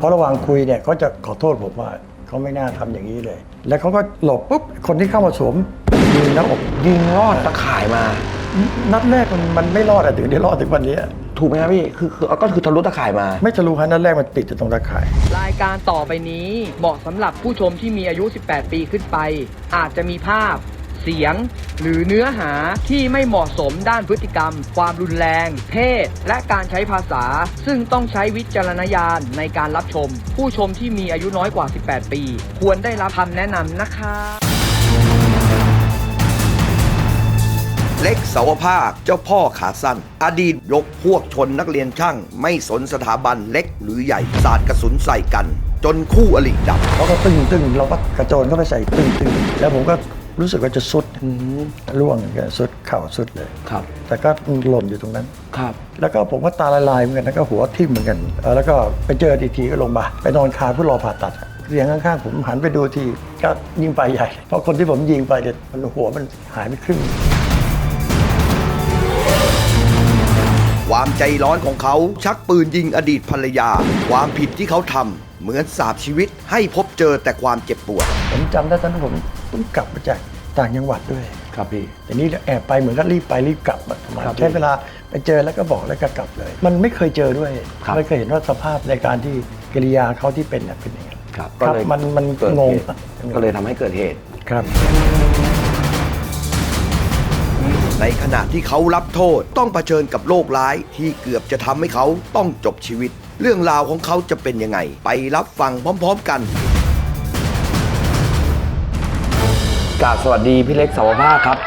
เพราะระหว่างคุยเนี่ยเขาจะขอโทษผมว่าเขาไม่น่าทำอย่างนี้เลย แล้วเขาก็หลบปุ๊บคนที่เข้ามาสวมยิงหน้าอกยิงรอดตะข่ายมา นัดแรกมันมันไม่รอดอะถึงได้รอดถึงวันนี้ ถูกไหมครับพี่คือคือก็คือทะลุตะข่ายมา ไม่ทะลุฮะนัดแรกมันติดอยู่ตรงตะข่าย รายการต่อไปนี้เหมาะสำหรับผู้ชมที่มีอายุ 18 ปีขึ้นไป อาจจะมีภาพ เสียง หรือเนื้อหาที่ไม่เหมาะสมด้านพฤติกรรม ความรุนแรง เพศ และการใช้ภาษา ซึ่งต้องใช้วิจารณญาณในการรับชม ผู้ชมที่มีอายุน้อยกว่า 18 ปี ควรได้รับคำแนะนำนะคะเล็กเสาวภาคเจ้าพ่อขาสั้น อดีตยกพวกชนนักเรียนช่าง ไม่สนสถาบันเล็กหรือใหญ่สาดกระสุนใส่กัน จนคู่อริดับเขาก็ตึงตึงเราก็กระโจนเข้าไปใส่ตึงตึงแล้วผมก็ รู้สึกว่าจะสุดร่วงก็สุดเข่าสุดเลย ครับ แต่ก็หล่นอยู่ตรงนั้น ครับ แล้วก็ผมก็ตาละลายเหมือนกันแล้วก็หัวทิ่มเหมือนกันเออแล้วก็ไปเจออีกทีก็ลงมาลไปนอนคาเพื่อรอผ่าตัดอะเสียงข้างๆผมหันไปดูทีก็ยิงไปใหญ่ เพราะคนที่ผมยิงไปเนี่ยมันหัวมันหายไปครึ่ง ความใจร้อนของเขาชักปืนยิงอดีตภรรยา ความผิดที่เขาทำเหมือนสาบชีวิตให้พบเจอแต่ความเจ็บปวด ผมจำได้ตอนนั้นผมเพิ่งกลับมาจากต่างจังหวัดด้วยครับพี่ แต่นี่แอบไปเหมือนก็รีบไปรีบกลับอะประมาณครับใช้เวลาไปเจอแล้วก็บอกแล้วก็กลับเลย มันไม่เคยเจอด้วยครับ ไม่เคยเห็นว่าสภาพในการที่กิริยาเขาที่เป็นน่ะเป็นยังไง ครับครับมันมันเกิดงง เหตุก็เลยทำให้เกิดเหตุ ครับ ในขณะที่เขารับโทษต้องเผชิญกับโรคร้ายที่เกือบจะทำให้เขาต้องจบชีวิต เรื่องราวของเขาจะเป็นยังไง ไปรับฟังพร้อมๆกันกราบสวัสดีพี่เล็กสาวภาคครับ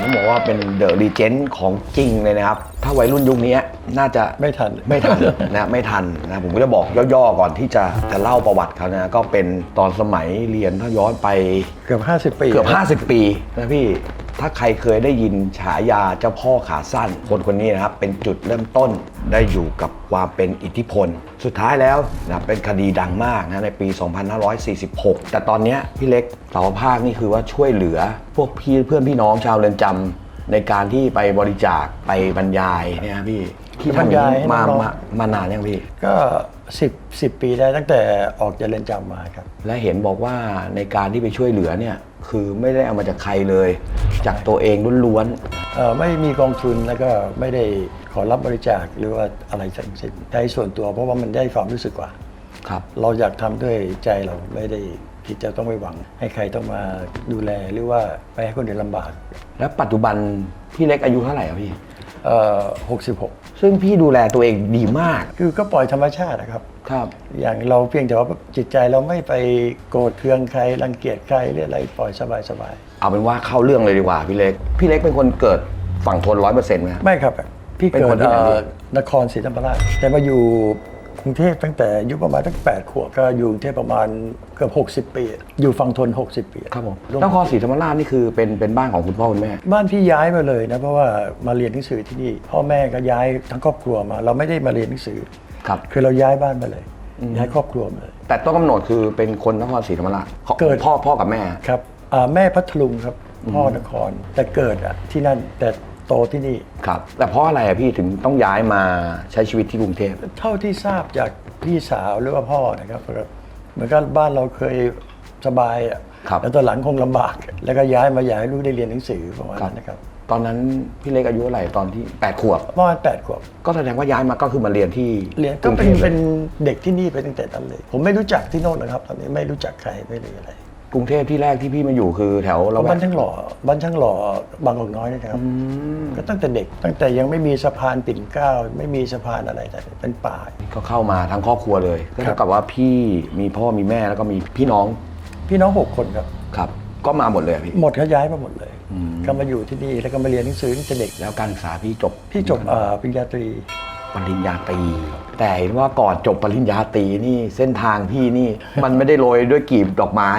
ผมบอกว่าเป็นเดอะรีเจนต์ของจริงเลยนะครับ ถ้าวัยรุ่นยุคนี้น่าจะไม่ทันไม่ทันนะไม่ทันนะผมก็จะบอกย่อๆก่อนที่จะจะเล่าประวัติเขานะก็เป็นตอนสมัยเรียนถ้าย้อนไปเกือบ 50 ปีเกือบ 50 ปีนะพี่ ถ้าใครเคยได้ยินฉายาเจ้าพ่อขาสั้น คนคนนี้นะครับเป็นจุดเริ่มต้นได้อยู่กับความเป็นอิทธิพล สุดท้ายแล้วนะเป็นคดีดังมากนะในปี 2546 แต่ตอนนี้พี่เล็กสาวภาคนี่คือว่าช่วยเหลือพวกพี่เพื่อนพี่น้องชาวเรือนจำในการที่ไปบริจาคไปบรรยายเนี่ยครับพี่ ที่ทำอย่างนี้มามามานานยังพี่ ก็10 10ปีได้ตั้งแต่ออกจากเรือนจำมาครับ และเห็นบอกว่าในการที่ไปช่วยเหลือเนี่ยคือไม่ได้เอามาจากใครเลย จากตัวเองล้วนเอ่อไม่มีกองทุนแล้วก็ไม่ได้ขอรับบริจาคหรือว่าอะไรทั้งสิ้นใช้ส่วนตัวเพราะว่ามันได้ความรู้สึกกว่า ๆครับ เราอยากทำด้วยใจเราไม่ได้ที่จะต้องไปหวัง ให้ใครต้องมาดูแลหรือว่าไปให้คนอื่นลำบาก แล้วปัจจุบันพี่เล็กอายุเท่าไหร่ครับพี่เอ่อ 66 ซึ่งพี่ดูแลตัวเองดีมาก คือก็ปล่อยธรรมชาตินะครับ ครับ อย่างเราเพียงแต่ว่าจิตใจเราไม่ไปโกรธเคืองใครรังเกียจใครหรืออะไรปล่อยสบายสบายเอาเป็นว่าเข้าเรื่องเลยดีกว่าพี่เล็ก พี่เล็กเป็นคนเกิดฝั่งทนร้อยเปอร์เซ็นต์ไหมครับ ๆ ไม่ครับ พี่เป็นเกิคดนที่ไหนเอ่อพี่นครศรีธรรมราชแต่มาอยู่ กรุงเทพตั้งแต่อายุประมาณตั้ง8ขวบก็อยู่กรุงเทพประมาณเกือบ 60 ปี อยู่ฝั่งทน 60 ปีครับผมวนครศรีธรรมราชนี่คือเป็นเป็นบ้านของคุณพ่อคุณแม่ บ้านพี่ย้ายมาเลยนะเพราะว่ามาเรียนหนังสือที่นี่ พ่อแม่ก็ย้ายทั้งครอบครัวมา เราไม่ได้มาเรียนหนังสือ ครับ คือเราย้ายบ้านมาเลย ย้ายครอบครัวมาเลยแต่ต้นกำเนิดคือเป็นคนนครศรีธรรมราชเกิดพ่อพ่อกับแม่ครับอ่าแม่พัทลุงครับพ่อนครแต่เกิดอะที่นั่นแต่ โตที่นี่ ครับ แต่เพราะอะไรอะพี่ถึงต้องย้ายมาใช้ชีวิตที่กรุงเทพ เท่าที่ทราบจากพี่สาวหรือว่าพ่อนะครับเหมือนกับบ้านเราเคยสบายอะครับ แล้วตอนหลังคงลำบาก แล้วก็ย้ายมาอยากให้ลูกได้เรียนหนังสือประมาณนั้นนะครับตอนนั้นพี่เล็กอายุเท่าไหร่ตอนที่แปดขวบ ประมาณแปดขวบ ก็แสดงว่าย้ายมาก็คือมาเรียนที่เรียนกก็รุงเป็เทนพเป็นเด็กที่นี่ไปตั้งแต่ตอนเลย ผมไม่รู้จักที่โน่นนะครับ ตอนนี้ไม่รู้จักใครไม่รู้อะไร กรุงเทพที่แรกที่พี่มาอยู่คือแถวเพเราราะบ้านช่างหล่อบ้านช่างหล่อบางกอกน้อยนี่นะครับก็ตั้งแต่เด็ก ตั้งแต่ยังไม่มีสะพานปิ่นเกล้าไม่มีสะพานอะไรแต่เป็นป่าก็เข้ามาทั้งครอบครัวเลยก็ครัเท่าบกับว่าพี่มีพ่อมีแม่แล้วก็มีพี่น้อง พี่น้องหกคนครับครับ ก็มาหมดเลยอะพี่หมดเขาย้ายมาหมดเลยก็มาอยู่ที่นี่แล้วก็มาเรียนหนังสือตั้งแต่เด็กแล้วการศึกษาพี่จบพี่จบเอ่อปริญญาตรี ปริญญาตรีแต่เห็นว่าก่อนจบปริญญาตรีนี่เส้นทางพี่นี่ มันไม่ได้โรยด้วยกลีบดอกไม้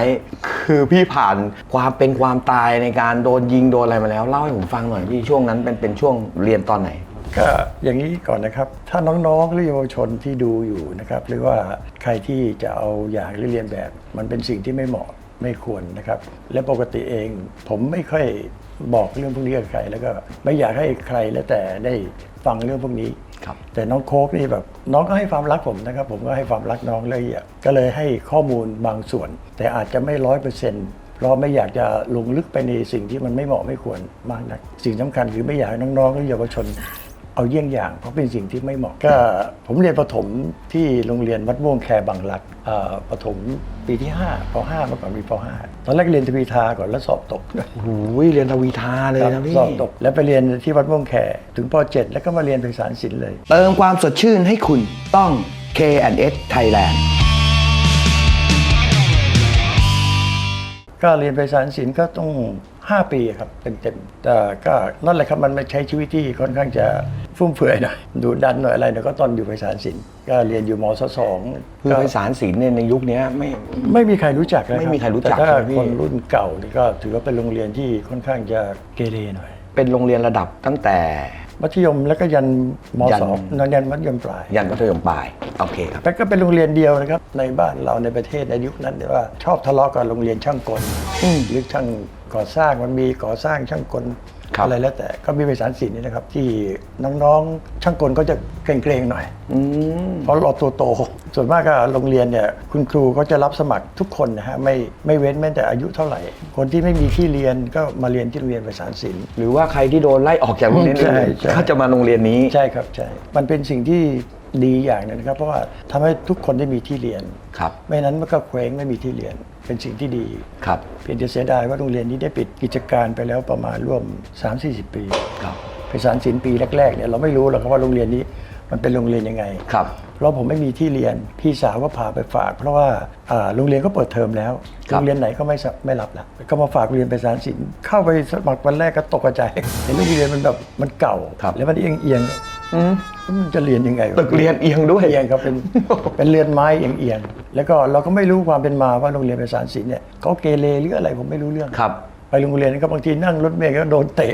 คือพี่ผ่านความเป็นความตายในการโดนยิงโดนอะไรมาแล้วเล่าให้ผมฟังหน่อยพี่ช่วงนั้นเป็นเป็นช่วงเรียนตอนไหน ก็อย่างนี้ก่อนนะครับ ถ้าน้องๆหรือเยาวชนที่ดูอยู่นะครับ หรือว่าใครที่จะเอาอย่างหรือเรียนแบบ มันเป็นสิ่งที่ไม่เหมาะไม่ควรนะครับ และปกติเองผมไม่ค่อยบอกเรื่องพวกนี้กับใคร แล้วก็ไม่อยากให้ใครแล้วแต่ได้ฟังเรื่องพวกนี้ ครับแต่น้องโค้กนี่แบบน้องก็ให้ความรักผมนะครับ ผมก็ให้ความรักน้องเลยอะก็เลยให้ข้อมูลบางส่วน แต่อาจจะไม่ร้อยเปอร์เซ็นต์เพราะไม่อยากจะลงลึกไปในสิ่งที่มันไม่เหมาะไม่ควรมากนัก สิ่งสำคัญคือไม่อยากให้น้องๆหรือเยาวชน เอาเยี่ยงอย่าง เพราะเป็นสิ่งที่ไม่เหมาะก็ผมเรียนประถมที่โรงเรียนวัดม่วงแคบางรักเอ่อประถมปีที่5ป 5 เมื่อก่อนมีป 5 ตอนแรกเรียนทวีทาก่อนแล้วสอบตกโอ้โหเรียนทวีทาเลยนะพี่สอบตก แล้วไปเรียนที่วัดม่วงแคถึงป .7 แล้วก็มาเรียนภาษาศิลป์เลย เติมความสดชื่นให้คุณต้อง K&S Thailand ก็เรียนภาษาศิลป์ก็ต้อง 5 ปีครับเต็มๆแต่ก็นั่นแหละครับมันไม่ใช้ชีวิตที่ค่อนข้างจะฟุ่มเฟือยหน่อยดูดันหน่อยอะไรหน่อยก็ตอนอยู่ภาษาศิลป์ก็เรียนอยู่มศสองคือก็ภาษาศิลป์เนี่ยในยุคเนี้ยไม่ไม่มีใครรู้จักเลยบไม่มีใครรู้จักแต่ถ้าใช่ไหมพี่คนรุ่นเก่านี่ก็ถือว่าเป็นโรงเรียนที่ค่อนข้างจะเกเรหน่อย เป็นโรงเรียนระดับตั้งแต่มัธยมแล้วก็ยันมยันสองนันยันมัธยมปลาย ยันมัธยมปลาย โอเคครับ แล้วก็เป็นโรงเรียนเดียวนะครับ ในบ้านเราในประเทศในยุคนั้นเดี๋ยวว่าชอบทะเลาะกับโรงเรียนช่างกลหรือช่าง ก่อสร้างมันมีก่อสร้างช่างกลครับอะไรแล้วแต่ก็มีภาษาศิลป์นี่นะครับ ที่น้องๆช่างกลก็จะเกรงๆหน่อย อืม เพราะเราตัวโต ส่วนมากก็โรงเรียนเนี่ยคุณครูก็จะรับสมัครทุกคนนะฮะไม่ไม่เว้นแม้แต่อายุเท่าไหร่ คนที่ไม่มีที่เรียนก็มาเรียนที่โรงเรียนภาษาศิลป์ หรือว่าใครที่โดนไล่ออกจากโรงเรียนใช่อื่นใช่ก็จะมาโรงเรียนนี้ ใช่ครับใช่ มันเป็นสิ่งที่ ดีอย่างหนึงนะครับ เพราะว่าทำให้ทุกคนได้มีที่เรียน ครับไม่นั้นมันก็เคว้งไม่มีที่เรียนเป็นสิ่งที่ดี ครับเพียงแต่เสียดายว่าโรงเรียนนี้ได้ปิดกิจการไปแล้วประมาณร่วม 3-40 ปีครับภาษาศิลป์ปีแรกๆเนี่ยเราไม่รู้หรอกครับว่าโรงเรียนนี้มันเป็นโรงเรียนยังไง ครับ เพราะผมไม่มีที่เรียนพี่สาวก็พาไปฝาก เพราะว่าอ่าโรงเรียนก็เปิดเทอมแล้ว ครับโรงเรียนไหนก็ไม่สะไม่รับละก็มาฝากเรียนภาษาศิลป์เข้าไปสมัครวันแรกก็ตกใจายเห็นโรงเรียนมันแบบมันเก่า ครับ แล้วมันเอียงเอียงๆ มันจะเรียนยังไงวะตึกเรียนเอียงด้วยเอียงครับเป็นเป็นเรือนไม้เอียงเอียงๆแล้วก็เราก็ไม่รู้ความเป็นมาว่าโรงเรียนภาษาศิลป์เนี่ยเขาเกเรหรืออะไรผมไม่รู้เรื่องครับ ไปโรงเรียนก็บางทีนั่งรถเมล์ก็โดนเตะ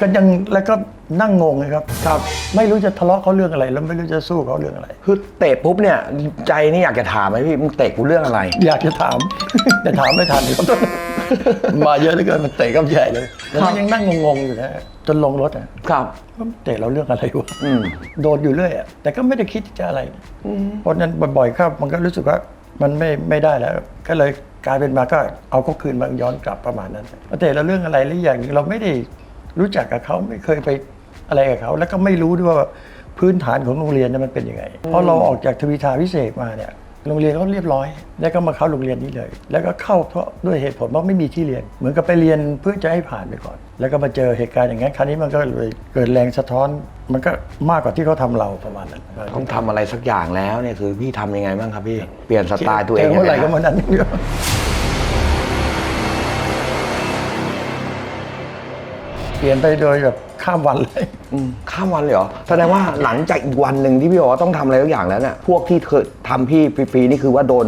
ก็ยังแล้วก็นั่งงงเลยครับครับ ไม่รู้จะทะเลาะเขาเรื่องอะไร แล้วไม่รู้จะสู้เขาเรื่องอะไรคือเตะปุ๊บเนี่ยใจนี่อยากจะถามไหมพี่มึงเตะกูเรื่องอะไร อยากจะถาม แต่ถามไม่ทันครับ มาเยอะเหลือเกินมันเตะกับใหญ่เลยแล้วมันยังนั่งงงๆอยู่นะจนลงรถอะครับ ว่ามันเตะเราเรื่องอะไรวะอืม โดนอยู่เรื่อยอะแต่ก็ไม่ได้คิดจะอะไรเพราะฉะนั้นบ่อยๆครับมันก็รู้สึกว่ามันไม่ไม่ได้แล้ว ก็เลยกลายเป็นมาก็เอาเขาคืนมาย้อนกลับประมาณนั้นแต่เราเรื่องอะไรหรืออย่างหนึ่งเราไม่ได้รู้จักกับเขาไม่เคยไปอะไรกับเขา แล้วก็ไม่รู้ด้วยว่าพื้นฐานของโรงเรียนเนี่ยมันเป็นยังไงเพราะเราออกจากทวีทาพิเศษมาเนี่ย โรงเรียนเขาเรียบร้อย แล้วก็มาเข้าโรงเรียนนี้เลย แล้วก็เข้าเพราะด้วยเหตุผลว่าไม่มีที่เรียน เหมือนกับไปเรียนเพื่อจะให้ผ่านไปก่อน แล้วก็มาเจอเหตุการณ์อย่างนั้นคราวนี้มันก็เลยเกิดแรงสะท้อน มันก็มากกว่าที่เขาทำเราประมาณนั้นต้องทำอะไรสักอย่างแล้วเนี่ยคือพี่ทำยังไงบ้างครับพี่ เปลี่ยนสไตล์ตัวเอเจงอเมื่อไหร่ยังก็ไงเมื่อนั้น ปลี่ยนไปโดยแบบข้ามวันเลย อืมข้ามวันเลยเหรอแสดงว่าหลังจากอีกวันหนึ่งที่พี่บอกว่าต้องทำอะไรสักอย่างแล้วเนี่ยพวกที่เคยทำพี่ฟรีๆนี่คือว่าโดน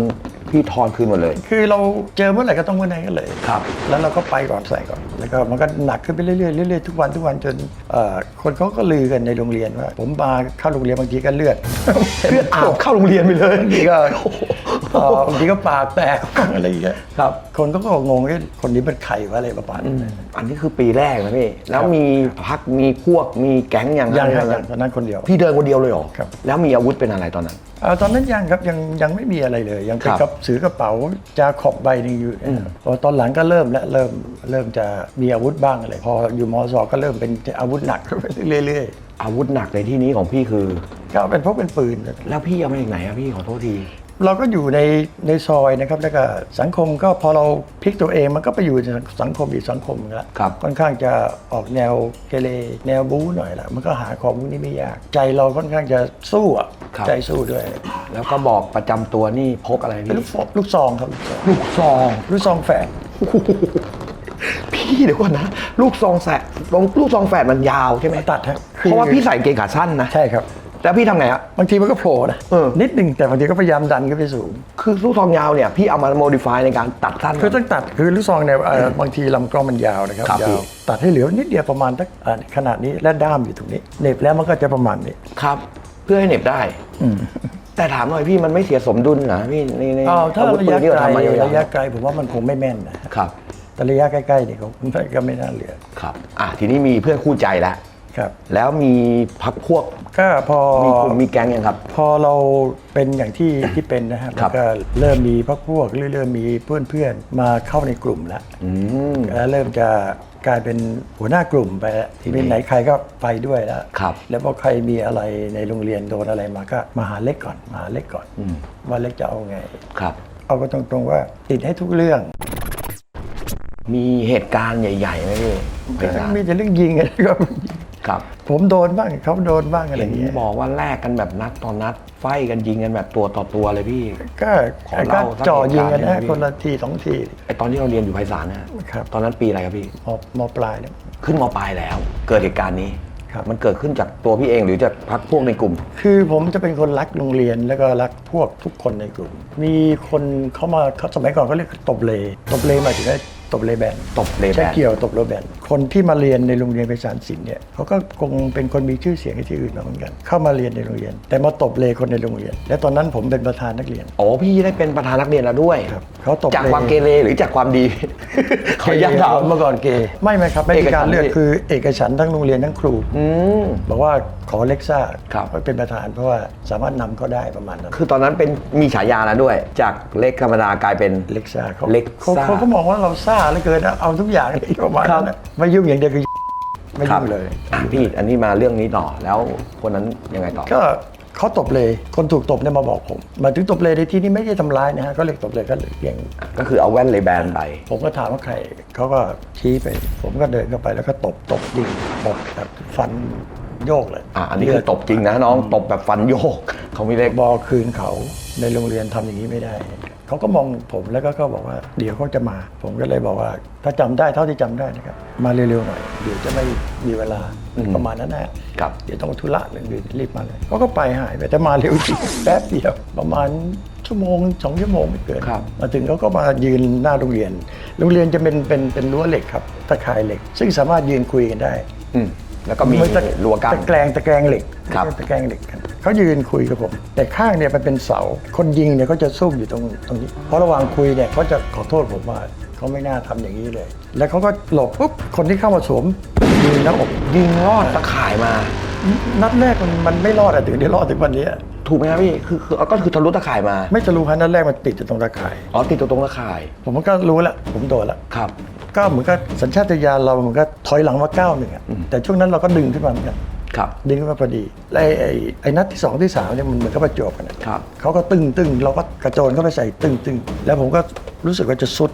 พี่ทอนคืนหมดเลย คือเราเจอเมื่อไหร่ก็ต้องเมื่อนั้นก็เลย ครับ แล้วเราก็ไปก่อนใส่ก่อน แล้วก็มันก็หนักขึ้นไปเรื่อยๆเรื่อยๆทุกวันทุกวันจนเอ่อคนเขาก็ลือกันในโรงเรียนว่า ผมมาเข้าโรงเรียนบางทีก็เลือดเพื่ออาบเข้าโรงเรียนไปเลยบางทีก็ เอ่อบางทีก็ปากแตกอะไรอย่างเงี้ย ครับ คนก็งงว่าคนนี้เป็นใครวะอะไรประมาณนั้นอันนี้คือปีแรกนะพี่ แล้วมีพักมีพวกมีแก๊งอย่างยังนั้นครับยังตอนนั้นคนเดียว พี่เดินคนเดียวเลยเหรอครับ แล้วมีอาวุธเป็นอะไรตอนนั้น เอ่อตอนนั้นยังครับยังยังไม่มีอะไรเลย ยังเป็นครับกระสือกระเป๋าจาขอบใบหนึงอยู่นะครับพอตอนหลังก็เริ่มและเริ่มเริ่มจะมีอาวุธบ้างอะไรพออยู่มสก็เริ่มเป็นอาวุธหนักขึ้นไปเรื่อยอาวุธหนักในที่นี้ของพี่คือ ๆก็เป็นพกเป็นปืน แล้วพี่เอามาจากไหนอะพี่ขอโทษที เราก็อยู่ในในซอยนะครับ แล้วก็สังคมก็พอเราพลิกตัวเองมันก็ไปอยู่ในสังคมอีกสังคมนึงละครับ ค่อนข้างจะออกแนวเกเรแนวบู๊หน่อยละมันก็หาของพวกนี้ไม่ยาก ใจเราค่อนข้างจะสู้อะครับ ใจสู้ด้วย แล้วก็บอกประจำตัวนี่พกอะไรเป็นพี่ลูกฟอกลูกซองครับลูกซองลูกซอง ลูกซองแฝดพี่เดี๋ยวก่อนนะ ลูกซองแฝดลูกซองแฝดมันยาวใช่ไหมตัดฮะเพราะว่าพี่ใส่เกงขาสั้นนะ ใช่ครับ แล้วพี่ทำไงอะบางทีมันก็โผล่นะเออนิดหนึ่งแต่บางทีก็พยายามดันขึ้นไปสูง คือลูกซองยาวเนี่ยพี่เอามาโมดิฟายในการตัดสั้น คือต้องตัดคือลูกซองเนี่ยเอ่อบางทีลำกล้องมันยาวนะครับครับยาพี่ วตัดให้เหลือนิดเดียวประมาณสักอ่าขนาดนี้และด้ามอยู่ตรงนี้เหน็บแล้วมันก็จะประมาณนี้ ครับ เพื่อให้เหน็บได้ แต่ถามหน่อยพี่มันไม่เสียสมดุลนะพี่ในในอ้าวถ้าวุธระปืยะนที่เราไกลทำมายาวระยะไกลผมว่ามันคงไม่แม่นนะๆครับ แต่ระยะใกล้ๆนี่เขาก็ไม่น่าเหลือครับ อะทีนี้มีเพื่อนคู่ใจแล้ว ครับ แล้วมีพักพวก ก็พอมีกลุ่มมีแก๊งยังครับ พอเราเป็นอย่างที่ที่เป็นนะครับครับ ก็เริ่มมีพวกพวกเริ่มมีเพื่อนเพื่อนๆมาเข้าในกลุ่มแล้วอืม แล้วเริ่มจะกลายเป็นหัวหน้ากลุ่มไปแล้วทีนี้ไหนใครก็ไปด้วยแล้วครับ แล้วพอใครมีอะไรในโรงเรียนโดนอะไรมาก็มาหาเล็กก่อนมาหาเล็กก่อนอืมว่าเล็กจะเอาไง ครับ เอาก็ตรงๆว่าติดให้ทุกเรื่อง มีเหตุการณ์ใหญ่ๆไหมพี่ไพศาลมีแต่เรื่องยิงอะครับ ครับผมโดนบ้างเขาโดนบ้างอะไรเห็นอย่างเงี้ยบอกว่าแลกกันแบบนัดต่อนัด ไฟกันยิงกันแบบตัวต่อตัวเลยพี่ ก็ขอก็เล่าสักจ่อยิงกันเหตุการณ์นะได้ไหมคนละทีสองทีไอตอนที่เราเรียนอยู่ไพศาลนะฮะครับ ตอนนั้นปีอะไรครับพี่มมปลายเนี่ยขึ้นมปลายแล้ว เกิดเหตุการณ์นี้ครับมันเกิดขึ้นจากตัวพี่เองหรือจากพักพวกในกลุ่ม คือผมจะเป็นคนรักโรงเรียนแล้วก็รักพวกทุกคนในกลุ่ม มีคนเข้ามาเขาสมัยก่อนก็เรียกตบเลตบเลหมายถึงไอ้ ตบเลแบนตบเลแบน ใช่เกี่ยวตบเลแบน คนที่มาเรียนในโรงเรียนไพศาลศิลป์เนี่ยเขาก็คงเป็นคนมีชื่อเสียงในที่อื่นมาเหมือนกัน เข้ามาเรียนในโรงเรียน แต่มาตบเลคนในโรงเรียน และตอนนั้นผมเป็นประธานนักเรียน โอ้พี่ได้เป็นประธานนักเรียนแล้วด้วยครับเขาตบจากเล ความเกเรหรือจากความดี ขออนุญาตถามเมื่อก่อนเกย์ไม่ไม่ครับไม่มีการเลือกเอกฉันท์ คือเอกฉันท์ทั้งโรงเรียนทั้งครู อืม บอกว่าขอเล็กซ่าครับ เป็นประธานเพราะว่าสามารถนำเขาได้ประมาณนั้น คือตอนนั้นเป็นมีฉายาแล้วด้วย จากเล็กธรรมดากลายเป็น เล็กซ่าเขาเล็กเขาซ่าเขาก็มองว่าเราซ่าเหลือเกินนะเอาทุกอย่างเลยประมาณนั้นนะไม่ยุ่งอย่างเดียวคือไม่ครัยุ่บงเลย อะพี่อันนี้มาเรื่องนี้ต่อแล้วคนนั้นยังไงต่อ ก็เขาตบเลย คนถูกตบเนี่ยมาบอกผมหมายถึงตบเลยในที่นี้ไม่ได้ทำร้ายนะฮะก็เรียกตบเลยก็เลยเพียง ก็คือเอาแว่นเลยแบนไป ผมก็ถามว่าใครเขาก็ชี้ไป ผมก็เดินเข้าไปแล้วก็ตบตบยิงตบแบบฟันโยกเลยอะอันนี้คือตบจริงนะน้องตบแบบฟันโยกเขาไม่เล็กบอคืนเขาในโรงเรียนทำอย่างนี้ไม่ได้ เขาก็มองผมแล้วก็ก็บอกว่าเดี๋ยวเขาจะมา ผมก็เลยบอกว่า ถ้าจำได้เท่าที่จำได้นะครับ มาเร็วๆหน่อย เดี๋ยวจะไม่มีเวลาอืมประมาณนั้นนะครับเดี๋ยวต้องธุระเรื่องอื่นรีบมาเลยเขาก็ไปหายไปแต่มาเร็วจริงแป๊บเดียวประมาณชั่วโมงสองชั่วโมงไม่เกินครับมาถึงเขาก็มายืนหน้าโรงเรียน โรงเรียนจะเป็นเป็นเป็นรั้วเหล็กครับตะข่ายเหล็ก ซึ่งสามารถยืนคุยกันได้อืม แล้วก็มีนตะรั้วกั้น ตะแกรงตะแกรงเหล็กครับ ตะแกรงเหล็กกันเขายืนคุยกับผม แต่ข้างเนี่ยมันเป็นเสา คนยิงเนี่ยเขาจะซุ่มอยู่ตรงตรงนี้เพราะระหว่างคุยเนี่ยเขาจะขอโทษผมว่าเขาไม่น่าทำอย่างนี้เลย แล้วเขาก็หลบปุ๊บคนที่เข้ามาสวมยิงหน้าอกยิงรอดตะข่ายมา นัดแรกมันมันไม่รอดอะถึงได้รอดถึงวันนี้ถูกไหมครับพี่คือคือก็คือทะลุตะข่ายมาไม่จะรู้ฮะนัดแรกมันติดอยู่ตรงตะข่าย อ๋อติดตัวตรงตะข่าย ผมก็รู้แล้วผมโดนแล้วครับ ก็เหมือนกับสัญชาตญาณเราเหมือนก็ถอยหลังมาก้าวหนึ่งอะแต่ช่วงนั้นเราก็ดึงขึ้นมาเหมือนกันครับดึงขึ้นมาพอดีแล้วไอ้ไอ้ไอ้นัดที่สองที่สามเนี่ยมันเหมือนกับประจวบกันนะครับเขาก็ตึงตึงเราก็กระโจนเข้าไปใส่ตึงตึงแล้วผมก็รู้สึกว่าจะสุด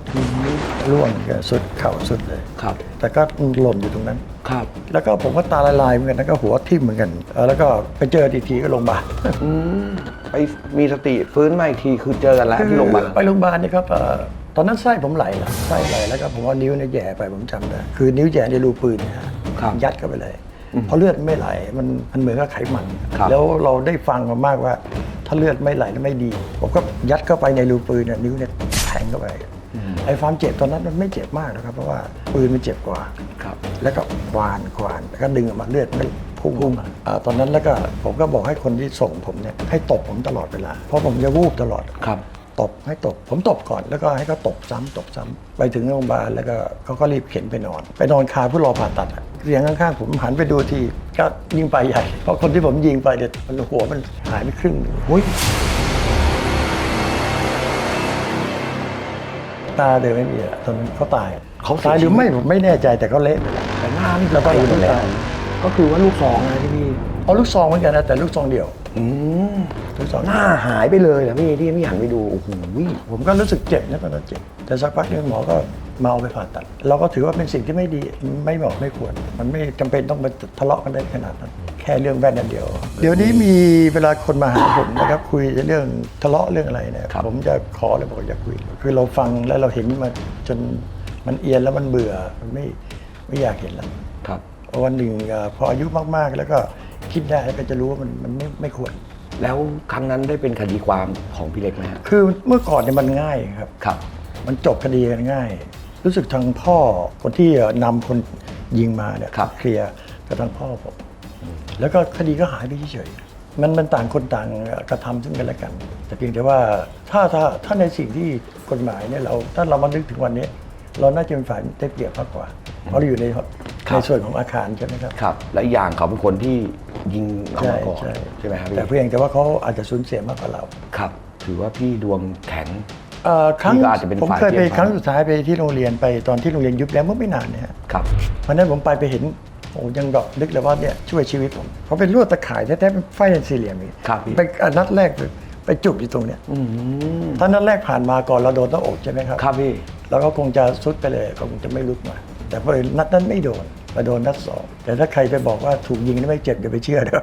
ร่วงก็สุดเข่าสุดเลยครับ แต่ก็หล่นอยู่ตรงนั้นครับ แล้วก็ผมก็ตาลายๆเหมือนกันแล้วก็หัวทิ่มเหมือนกันเออแล้วก็ไปเจออีกทีก็โรงพยาบาลอืมไปมีสติฟื้นมาอีกทีคือเจอกันแล้วที่โรงพยาบาลไปโรงพยาบาลนี่ครับเอ่อ ตอนนั้นไส้ผมไหลละไส้ไหลแล้วก็ผมเอานิ้วเนี่ยแหย่ไปผมจำได้คือนิ้วแหย่ในรูปืนเนี่ยฮะครับยัดเข้าไปเลยเพราะเลือดไม่ไหลมันมันเหมือนกับไขมัน ครับ แล้วเราได้ฟังมามากว่า ถ้าเลือดไม่ไหลแล้วไม่ดี ผมก็ยัดเข้าไปในรูปืนเนี่ยนิ้วเนี่ยแทงเข้าไปไอ้ความเจ็บตอนนั้นมันไม่เจ็บมากนะครับ เพราะว่าปืนมันเจ็บกว่า ครับ แล้วก็ควานควานแล้วก็ดึงออกมาเลือดไม่พุ่งออกมาอ่าตอนนั้นแล้วก็ผมก็บอกให้คนที่ส่งผมเนี่ยให้ตบผมตลอดเวลาเพราะผมจะวูบตลอด ครับ ตบให้ตบ ผมตบก่อนแล้วก็ให้เขาตบซ้ำตบซ้ำไปถึงโรงพยาบาลแล้วก็เขาก็รีบเข็นไปนอน ไปนอนคาเพื่อรอผ่าตัดอะเสียงข้างๆผมหันไปดูทีก็ยิงไปใหญ่ เพราะคนที่ผมยิงไปเนี่ยมันหัวมันหายไปครึ่งหนึ่งหุ้ยตาเดินไม่มีอะตอนนั้นเขาตายเขาเสียตายหรือชีวิตไม่ผมไม่แน่ใจแต่เขาเละไปแล้วแต่หน้านี่แล้วก็ไปหมดแล้วตายก็คือว่าลูกซองนะที่พี่เอาลูกซองเหมือนกันนะแต่ลูกซองเดียว อืมลูกซองหเดียวน้าหายไปเลยนะพี่ที่พี่หันไปดูโอ้โหผมก็รู้สึกเจ็บนะตอนนั้นเจ็บแต่สักพักหนึงหมอก็มาเอาไปผ่าตัด เราก็ถือว่าเป็นสิ่งที่ไม่ดีไม่เหมาะไม่ควร มันไม่จำเป็นต้องมาทะเลาะกันได้ขนาดนั้น แค่เรื่องแว่นนันเดียว เดี๋ยวนี้มีเวลาคนมาหาผมนะครับคุยเรื่องทะเลาะเรื่องอะไรเนี่ยครับผมจะขอเลยบอกอย่าคุย คือเราฟังแล้วเราเห็นมาจนมันเอียนแล้วมันเบื่อมันไม่ไม่อยากเห็นแล้วครับ วันหนึ่งเอ่อพออายุมากๆ แล้วก็คิดได้ก็จะรู้ว่ามันมันไม่ไม่ควร แล้วครั้งนั้นได้เป็นคดีความของพี่เล็กไหมฮะคือเมื่อก่อนเนี่ยมันง่ายครับ ครับ มันจบคดีกันง่าย รู้สึกทางพ่อคนที่นำคนยิงมาเนี่ยครับ เคลียร์กับทางพ่อผมแล้วก็คดีก็หายไปเฉยๆมันมันต่างคนต่างกระทำซึ่งกันและกัน แต่เพียงแต่ว่าถ้าถ้าถ้าในสิ่งที่กฎหมายเนี่ยเราถ้าเรามานึกถึงวันนี้ เราน่าจะเป็นฝ่ายได้เปรียบมากกว่าเพราะเราอยู่ในครับ ในส่วนของอาคารใช่ไหมครับ ครับ และอีกอย่างเขาเป็นคนที่ยิงเราใช่มาก่อนใช่ ใช่ไหมครับพี่แต่เพียงแต่ว่าเขาอาจจะสูญเสียมากกว่าเราครับ ถือว่าพี่ดวงแข็ง เอ่อครั้งนี่ก็อาจจะเป็นผมฝ่ายเคยไปเตรียม ครั้งสุดท้ายไปที่โรงเรียนไปตอนที่โรงเรียนยุบแล้วเมื่อไม่นานเนี่ยครับวันนั้นผมไปไปเห็นโอ้ยังแบบนึกเลยว่าเนี่ยช่วยชีวิตผมเพราะเป็นลวดตะข่ายแท้ๆเป็นไฟเป็นสี่เหลี่ยมอีกครับพี่ ไปอะนัดแรกไปไปจุบอยู่ตรงเนี้ยอืมถ้านัดแรกผ่านมาก่อนเราโดนหน้าอกใช่ไหมครับ ครับพี่ แล้วก็คงจะซุดไปเลยก็คงจะไม่ลุกมา แต่พอนัดนั้นไม่โดน มาโดนนัดสองแต่ถ้าใครไปบอกว่าถูกยิงแล้วไม่เจ็บอย่าไปเชื่อเด้อ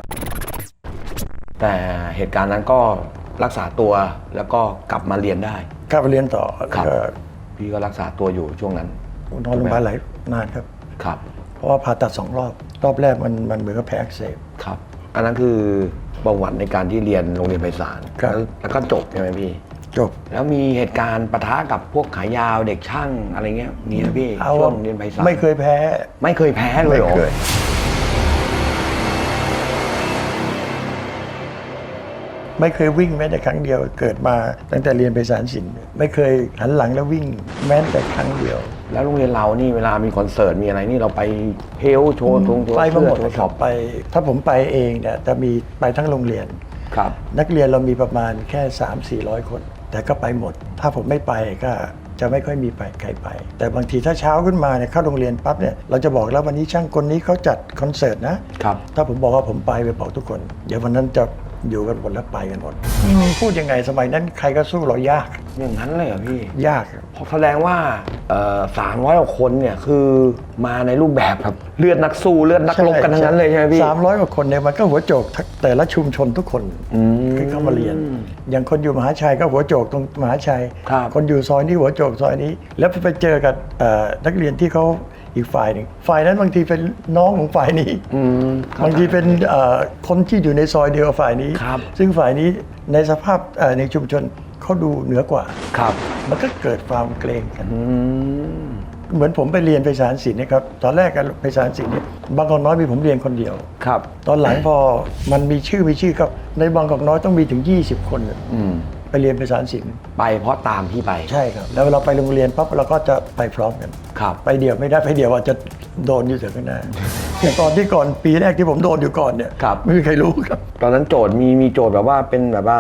แต่เหตุการณ์นั้นก็รักษาตัวแล้วก็กลับมาเรียนได้กลับไปเรียนต่อครับก็พี่ก็รักษาตัวอยู่ช่วงนั้นนอนโรงพยาบาลหลายนานครับครับ เพราะว่าผ่าตัดสองรอบรอบแรกมันมันเหมือนกับแผลอักเสบครับอันนั้นคือประวัติในการที่เรียนโรงเรียนไพศาลครับแล้วแล้วก็จบใช่ไหมพี่ จบ แล้วมีเหตุการณ์ปะทะกับพวกขายาวเด็กช่างอะไรเงี้ยมีไหมพี่เอาช่วงเรียนไพศาลไม่เคยแพ้ไม่เคยแพ้เลยเหรอไม่เคยไม่เคยวิ่งแม้แต่ครั้งเดียวเกิดมาตั้งแต่เรียนไปสารศิลป์ไม่เคยหันหลังแล้ววิ่งแม้แต่ครั้งเดียว แล้วโรงเรียนเรานี่เวลามีคอนเสิร์ตมีอะไรนี่เราไปเฮลโชว์ทงโชว์ไปมาหมดเสื้อโชว์คช็รัอบปไป ถ้าผมไปเองเนี่ยจะมีไปทั้งโรงเรียน ครับ นักเรียนเรามีประมาณแค่ 3 4 0 0 คน แต่ก็ไปหมด ถ้าผมไม่ไปก็จะไม่ค่อยมีไปใครไป แต่บางทีถ้าเช้าขึ้นมาเนี่ยเข้าโรงเรียนปั๊บเนี่ยเราจะบอกแล้ววันนี้ช่างคนนี้เขาจัดคอนเสิร์ตนะครับ ถ้าผมบอกว่าผมไปไปบอกทุกคน เดี๋ยววันนั้นจะ อยู่กันหมดแล้วไปกันหมดอืมพูดยังไงสมัยนั้นใครก็สู้เรายาก อย่างนั้นเลยเหรอพี่ยากครับเพราะแสดงว่าสามร้อยกว่าคนเนี่ยคือมาในรูปแบบครับเลือดนักสู้เลือดนักรบกันทั้งนั้นเลยใช่ไหมพี่สามร้อยกว่าคนเนี่ยมันก็หัวโจกทั้งแต่ละชุมชนทุกคนอืมที่เข้ามาเรียน อย่างคนอยู่มหาชัยก็หัวโจกตรงมหาชัยครับคนอยู่ซอยนี้หัวโจกซอยนี้ แล้วไปเจอกับเอ่อนักเรียนที่เขา อีกฝ่ายหนึ่งฝ่ายนั้นบางทีเป็นน้องของฝ่ายนี้อืมบางทีเป็นเอ่อคนที่อยู่ในซอยเดียวกับฝ่ายนี้ ครับ ซึ่งฝ่ายนี้ในสภาพเอ่อในชุมชนเขาดูเหนือกว่า ครับ มันก็เกิดความเกรงกัน อืม เหมือนผมไปเรียนไปสารศิลป์นะครับ ตอนแรกกันไปสารศิลป์เนี่ยบางกอกน้อยมีผมเรียนคนเดียว ครับ ตอนหลังพอมันมีชื่อมีชื่อก็ในบางกอกน้อยต้องมีถึง 20 คนอืม ไปเรียนไปสารศิลป์ไปเพราะตามที่ไป ใช่ครับ แล้วเราไปโรงเรียนปั๊บเราก็จะไปพร้อมกันครับ ไปเดียวไม่ได้ไปเดียวอาจจะโดนอยู่แต่ข้างหน้าอย่างตอนที่ก่อนปีแรกที่ผมโดนอยู่ก่อนเนี่ยครับ ไม่มีใครรู้ครับ ตอนนั้นโจทย์มีมีโจทย์แบบว่าเป็นแบบว่า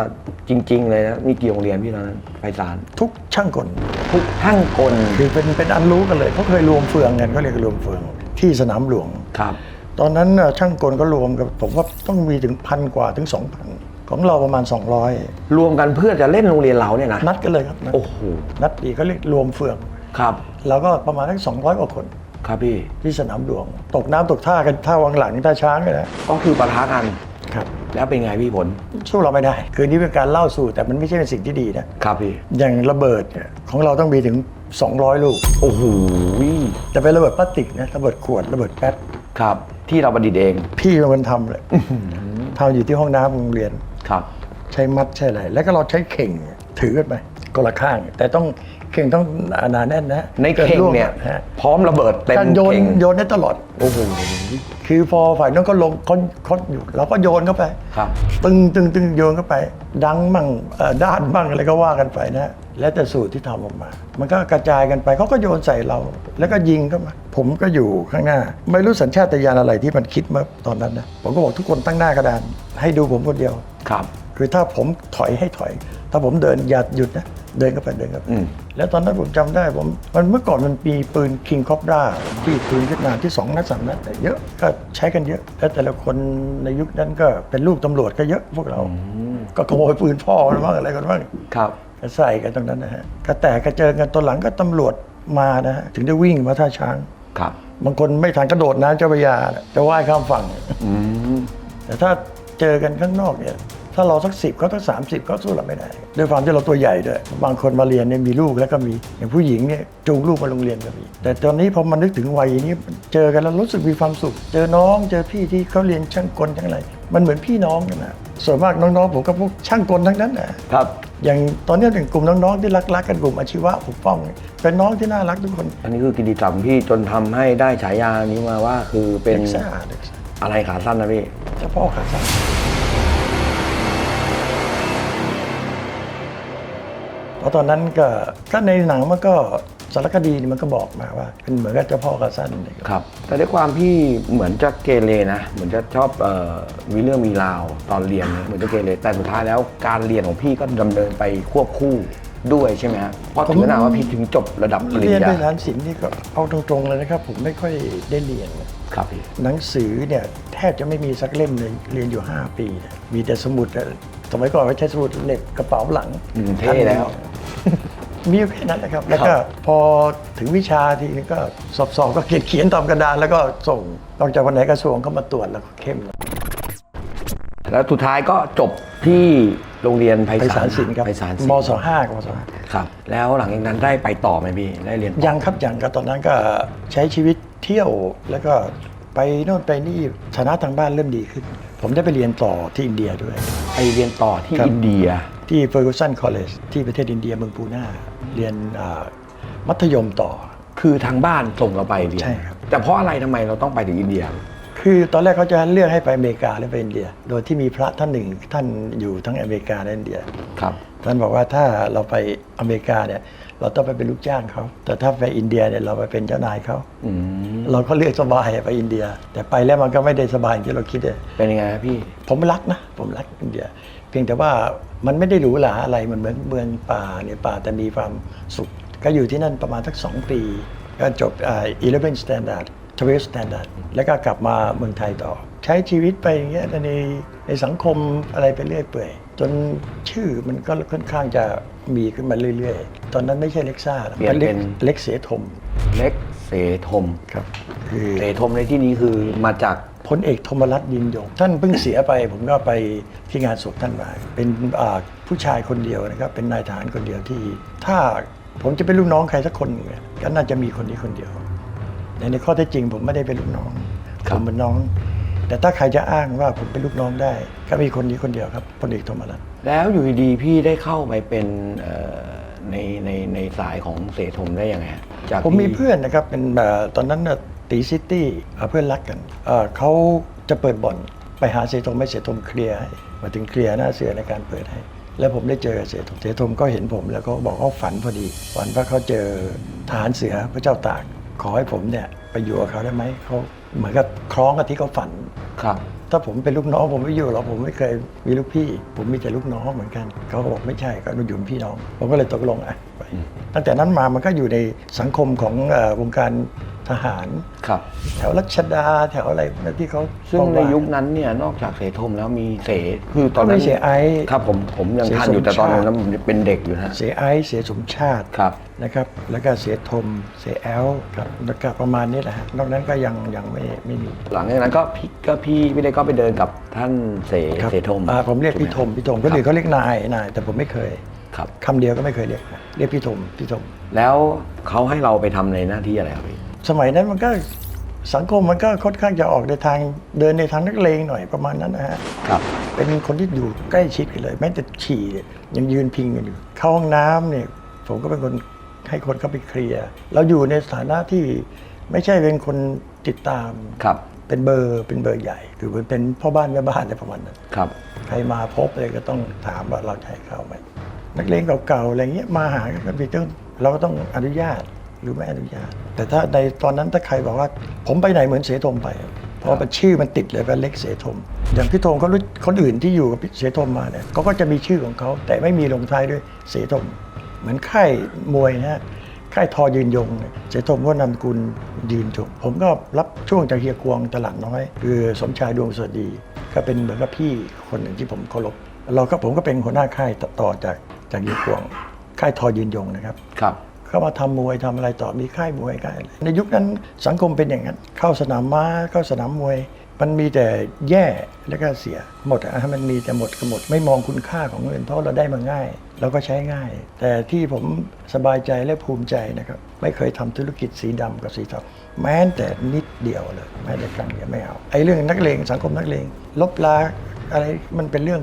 จริง ๆ เลยนะมีกี่โรงเรียนพี่ตอนนั้นไพศาลทุกช่างกล ทุกทั้งกลคือเป็นเป็นอันรู้กันเลยเขาเคยรวมเฟืองกันเขาเรียกรวมเฟืองที่สนามหลวง ครับ ตอนนั้นน่ะช่างกลก็รวมกับผมว่าต้องมีถึงพันกว่าถึงสองพัน ของเราประมาณ 200 รวมกันเพื่อจะเล่นโรงเรียนเราเนี่ยนะนัดกันเลยครับนัดโอ้โหนัดดีก็เรียกรวมเฟืองครับ แล้วก็ประมาณทั้งสองร้อยกว่าคนครับพี่ที่สนามหลวง ตกน้ำตกท่ากันท่าวังหลังท่าช้างเลยนะก็คือปะทะกันครับ แล้วเป็นไงพี่ผลสู้เราไม่ได้ คือนี่เป็นการเล่าสู่แต่มันไม่ใช่เป็นสิ่งที่ดีนะครับพี่อย่างระเบิดเนี่ยของเราต้องมีถึง 200 ลูกโอ้โหจะเป็นระเบิดพลาสติกนะระเบิดขวดระเบิดแป๊บครับ ที่เราประดิษฐ์เอง พี่เป็นคนทำเลยทำอยู่ที่ห้องน้ำโรงเรียน ครับ ใช้มัดใช้อะไรแล้วก็เราใช้เข่งถือกันไปคนละข้าง แต่ต้องเข่งต้องหนาแน่นนะในเข่งเนี่ยฮะพร้อมระเบิดเต็มการโยนเข่งโยนได้ตลอดโอ้โหคือพอฝ่ายนั้นก็ลงค้นค้นอยู่เราก็โยนเข้าไปครับตึงตึงตึงโยนเข้าไป ดังมั่งเอ่อด้านมั่งอะไรก็ว่ากันไปนะ แล้วแต่สูตรที่ทำออกมา มันก็กระจายกันไปเขาก็โยนใส่เรา แล้วก็ยิงเข้ามา ผมก็อยู่ข้างหน้า ไม่รู้สัญชาตญาณอะไรที่มันคิดมาตอนนั้นนะผมก็บอกทุกคนตั้งหน้ากระดาน ให้ดูผมคนเดียวครับ คือถ้าผมถอยให้ถอย ถ้าผมเดินอย่าหยุดนะเดินเข้าไปเดินเข้าไปอืม แล้วตอนนั้นผมจำได้ผมมันเมื่อก่อนมันมีปืนคิงคอปราที่ปืนเวียดนามที่สองนัดสามนัดแต่เยอะก็ใช้กันเยอะแล้วแต่ละคนในยุคนั้นก็เป็นลูกตำรวจก็เยอะพวกเรา ก็ขโมยปืนพ่อกันบ้างอะไรกันบ้าง ครับ ก็ใส่กันตรงนั้นนะฮะก็แตกกระเจิงกันตอนหลังก็ตำรวจมานะฮะ ถึงได้วิ่งมาท่าช้าง ครับ บางคนไม่ทันกระโดดน้ำเจ้าพระยา จะว่ายข้ามฝั่งอืมแต่ถ้าเจอกันข้างนอกเนี่ย ถ้าเราสักสิบเขาสักสามสิบเขาสู้เราไม่ได้ด้วยความที่เราตัวใหญ่ด้วยบางคนมาเรียนเนี่ยมีลูกแล้วก็มีอย่างผู้หญิงเนี่ยจูงลูกมาโรงเรียนก็มีแต่ตอนนี้พอมานึกถึงวัยนี้เจอกันแล้วรู้สึกมีความสุข เจอน้องเจอพี่ที่เขาเรียนช่างกลทั้งอะไรมันเหมือนพี่น้องกันนะส่วนมากน้องๆผมก็พวกช่างกลทั้งนั้นนะครับ อย่างตอนนี้ถึงกลุ่มน้องๆที่รักๆกันกลุ่มอาชีวะปกป้องเนี่ยเป็นน้องที่น่ารักทุกคนอันนี้คือกิติศัพท์ของพี่จนทำให้ได้ฉายานี้มาว่าคือเป็น เด็กซ่าเด็กซ่าอะไรขาสั้นนะพี่ เฉพาะขาสั้นเพราะตอนนั้นก็ก็ในหนังมันก็ สารคดีนี่มันก็บอกมาว่า เป็นเหมือนกับเจ้าพ่อกระสั้นเนี่ยครับ แต่ด้วยความพี่เหมือนจะเกเรนะ เหมือนจะชอบเอ่อมีเรื่องมีราวตอนเรียนนะเหมือนจะเกเรแต่สุดท้ายแล้วการเรียนของพี่ก็ดำเนินไปควบคู่ด้วยใช่ไหมฮะเพราะถึงขนาดว่าพี่ถึงจบระดับปริญเรียนญาไปสารศิลป์นี่ก็เอาตรงๆเลยนะครับ ผมไม่ค่อยได้เรียน ครับพี่ หนังสือเนี่ยแทบจะไม่มีสักเล่มเลยเรียนอยู่ 5 ปีเนี่ยมีแต่สมุดอะสมัยก่อนก็ใช้สมุดเหล็กกระเป๋าหลังอืมเท่แล้ว มีอยู่แค่นั้นนะครับ แล้วก็พอถึงวิชาทีนึงก็สอบสอบก็เขียนเขียนตามกระดานแล้วก็ส่งนอกจากวันไหนกระทรวงเขามาตรวจแล้วก็เข้มแล้วสุดท้ายก็จบที่โรงเรียนไพไปศาสาลรศิลป์ครับไพศาลศิลมป์ศห้ากับมศห้าครับ แล้วหลังจากนั้นได้ไปต่อไหมพี่ได้เรียนต่อยังครับยังก็ตอนนั้นก็ใช้ชีวิตเที่ยวแล้วก็ไปโน่นไปนี่ฐานะทางบ้านเริ่มดีขึ้น ผมได้ไปเรียนต่อที่อินเดียด้วย ไปเรียนต่อที่ครับ อินเดีย ที่ Ferguson College ที่ประเทศอินเดียเมืองปูน่า เรียนอ่ามัธยมต่อ คือทางบ้านส่งเราไปเรียน ใช่ครับ แต่เพราะอะไรทำไมเราต้องไปถึงอินเดีย คือตอนแรกเขาจะเลือกให้ไปอเมริกาหรือไปอินเดีย โดยที่มีพระท่านหนึ่งท่านอยู่ทั้งอเมริกาและอินเดีย ครับ ท่านบอกว่าถ้าเราไปอเมริกาเนี่ยเราต้องไปเป็นลูกจ้างเขา แต่ถ้าไปอินเดียเนี่ยเราไปเป็นเจ้านายเขาอืม เราก็เลือกสบายไปอินเดีย แต่ไปแล้วมันก็ไม่ได้สบายอย่างที่เราคิดเลยเป็นยังไงครับพี่ ผมรักนะ ผมรักอินเดีย เพียงแต่ว่า มันไม่ได้หรูหราอะไรมันเหมือนเมืองป่าเนี่ยป่าแต่มีความสุข ก็อยู่ที่นั่นประมาณสักสองปี ก็จบอ่า11 standard 12 standard แล้วก็กลับมาเมืองไทยต่อ ใช้ชีวิตไปอย่างเงี้ยในในสังคมอะไรไปเรื่อยเปื่อยจนชื่อมันก็ค่อนข้างจะมีขึ้นมาเรื่อยๆ ตอนนั้นไม่ใช่เล็กซ่านะเปลี่ยนเป็น เล็กเสถมเล็กเสธมครับคือเสธมในที่นี้คือมาจาก พลเอกธมรัตน์ยินยง ท่านเพิ่งเสียไป ผมก็ไปที่งานศพท่านมาเป็นอ่าผู้ชายคนเดียวนะครับ เป็นนายทหารคนเดียวที่ ถ้าผมจะเป็นลูกน้องใครสักคนหนึ่งเนี่ยก็น่าจะมีคนนี้คนเดียว ในในข้อเท็จจริงผมไม่ได้เป็นลูกน้องครับผมเป็นน้อง แต่ถ้าใครจะอ้างว่าผมเป็นลูกน้องได้ ก็มีคนนี้คนเดียวครับพลเอกธมรัตน์แล้วอยู่ดีๆพี่ได้เข้าไปเป็นเอ่อในในในสายของเสธมได้ยังไงฮะจากผมมีที่เพื่อนนะครับเป็นเอ่อตอนนั้นน่ะ ตีซิตี้เอ่อเพื่อนรักกันเอ่อเขาจะเปิดบ่อนไปหาเสถมไม่เสถมเคลียร์ให้มาถึงเคลียร์หน้าเสือในการเปิดให้ แล้วผมได้เจอเสถมเสถมก็เห็นผมแล้วก็บอกเขาฝันพอดีฝันว่าเขาเจอทหารเสือพระเจ้าตาก ขอให้ผมเนี่ยไปอยู่กับเขาได้ไหมเขาเหมือนกับคล้องกับที่เขาฝันครับถ้าผมเป็นลูกน้องผมไม่อยู่หรอกผมไม่เคยมีลูกพี่ ผมมีแต่ลูกน้องเหมือนกัน เขาก็บอกไม่ใช่ก็อยู่เป็นพี่น้อง ผมก็เลยตกลงอะไป ตั้งแต่นั้นมามันก็อยู่ในสังคมของเอ่อวงการทหาร ครับ แถวรัชดาแถวอะไรพวกนั้นที่เขาซึ่งในว่ายุคนั้นเนี่ยนอกจากเสธมแล้วมีเสคือตอนก็นั้มีนเสียไอซ์ครับผมผมยังเสียทันอยู่สมแต่ตอนนั้นชาติผมเป็นเด็กอยู่นะเสียไอซ์เสียสมชาติครับนะครับ แล้วก็เสียทมเสียแอลครับแล้วก็ประมาณนี้แหละฮะนอกนั้นก็ยังยังไม่ไม่มีหลังจากนั้นก็พี่ก็พี่พี่เล็กก็ไปเดินกับท่านเสครับเสธมอ่าผมเรียกพี่ทมพี่ทมก็อื่นเขาเรียกนายนายแต่ผมไม่เคย ครับ คำเดียวก็ไม่เคยเรียกเรียกพี่ทมพี่ทมแล้วเขาให้เราไปทำในหน้าที่อะไรครับพี่ สมัยนั้นมันก็สังคมมันก็ค่อนข้างจะออกในทางเดินในทางนักเลงหน่อยประมาณนั้นนะฮะ ครับ เป็นคนที่อยู่ใกล้ชิดกันเลย แม้แต่ฉี่เนี่ยยังยืนพิงกันอยู่เข้าห้องน้ำเนี่ยผมก็เป็นคนให้คนเข้าไปเคลียร์เราอยู่ในสถานะที่ไม่ใช่เป็นคนติดตาม ครับ เป็นเบอร์เป็นเบอร์ใหญ่ คือเป็นพ่อบ้านแม่บ้านอะไรประมาณนั้น ครับ ใครมาพบเลยก็ต้องถามว่าเราจะให้เข้าไหม นักเลงเก่าๆอะไรเงี้ยมาหากันพี่ต้องเราก็ต้องอนุญาตหรือไม่อนุญาต แต่ถ้าในตอนนั้นถ้าใครบอกว่า ผมไปไหนเหมือนเสธมไป เพราะว่าชื่อมันติดเลยว่าเล็กเสธมอย่างพี่ธงเขารู้คนอื่นที่อยู่กับเสธมมาเนี่ยเขาก็จะมีชื่อของเขาแต่ไม่มีลงท้ายด้วยเสธมเหมือนค่ายมวยนะฮะค่ายทอยืนยงเสธมก็นำกุลยืนจงผมก็รับช่วงจากเฮียกวงตลาดน้อย คือสมชายดวงสวัสดี ก็เป็นเหมือนกับพี่คนหนึ่งที่ผมเคารพเราก็ผมก็เป็นหัวหน้าค่ายต่อจาก จากเฮียกวงค่ายทอยืนยงนะครับครับ เข้ามาทำมวยทำอะไรต่อมีค่ายมวยค่ายอะไรในยุคนั้นสังคมเป็นอย่างนั้นเข้าสนามม้าเข้าสนามมวย มันมีแต่แย่แล้วก็เสียหมดอะมันมีแต่หมดก็หมด ไม่มองคุณค่าของเงินเพราะเราได้มาง่ายเราก็ใช้ง่าย แต่ที่ผมสบายใจและภูมิใจนะครับไม่เคยทำธุรกิจสีดำกับสีเทาแม้แต่นิดเดียวเลยแม้แต่ครั้งเดียวไม่เอาไอ้เรื่องนักเลงสังคมนักเลงลบลา อะไรมันเป็นเรื่อง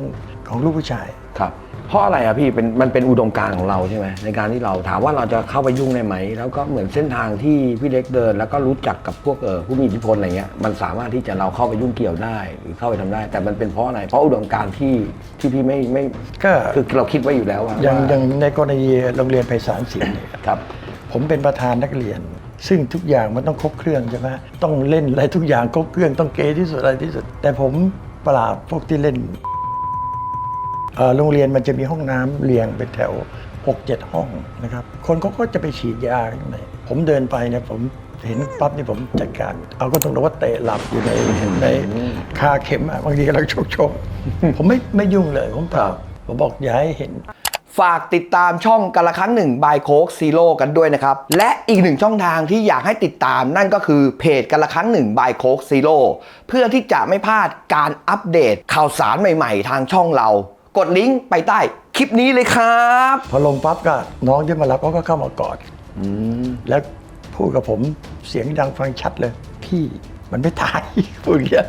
ของลูกผู้ชาย ครับ เพราะอะไรอะพี่เป็นมันเป็นอุดมการณ์ของเราใช่ไหมในการที่เราถามว่าเราจะเข้าไปยุ่งได้ไหม แล้วก็เหมือนเส้นทางที่พี่เล็กเดิน แล้วก็รู้จักกับพวกเออผู้มีอิทธิพลอะไรเงี้ยมันสามารถที่จะเราเข้าไปยุ่งเกี่ยวได้หรือเข้าไปทำได้ แต่มันเป็นเพราะอะไรเพราะอุดมการณ์ที่ที่พี่ไม่ไม่ก็ คือเราคิดไว้อยู่แล้วว่าอย่างอย่างในกรณีโรงเรียนไพศาลศิลป์เนี่ย ครับผผมเป็นประธานนักเรียน ซึ่งทุกอย่างมันต้องครบเครื่องใช่ไหมต้องเล่นอะไรทุกอย่างครบเครื่องต้องเก๋ที่สุดอะไรที่สุด แต่ผม ปราบพวกที่เล่นโรงเรียนมันจะมีห้องน้ำเรียงเป็นแถว 6 7 ห้องนะครับ คนเขาก็จะไปฉีดยาข้างในผมเดินไปเนี่ยผมเห็นปั๊บนี่ผมจัดการ เอาก็ต้องรู้ว่าเตะหลับอยู่ในในคาเข็มอะบางทีกำลังชกๆผมไม่ไม่ยุ่งเลยผมเปล่าผมบอกอย่าให้เห็น ฝากติดตามช่องกันละครั้งหนึ่งบายโคกซีโร่กันด้วยนะครับ และอีกหนึ่งช่องทางที่อยากให้ติดตามนั่นก็คือเพจกันละครั้งหนึ่งบายโคกซีโร่เพื่อที่จะไม่พลาดการอัปเดตข่าวสารใหม่ๆ ทางช่องเรา กดลิงก์ไปใต้คลิปนี้เลยครับ พอลงปั๊บก็น้องที่มารับเขาก็เข้ามากอดแล้วพูดกับผมเสียงดังฟังชัดเลย พี่มันไม่ตายพูดอย่างเงี้ย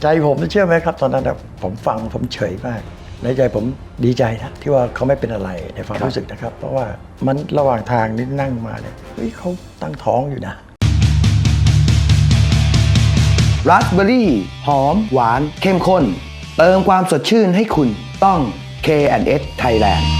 ใจผมเชื่อไหมครับ ตอนนั้นน่ะผมฟังผมเฉยมาก ในใจผมดีใจนะที่ว่าเขาไม่เป็นอะไรในความรู้สึกนะครับ เพราะว่ามันระหว่างทางนี่นั่งมาเนี่ยเฮ้ยเขาตั้งท้องอยู่นะราสเบอร์รี่หอม หวาน เข้มข้น เติมความสดชื่นให้คุณต้อง K&S Thailand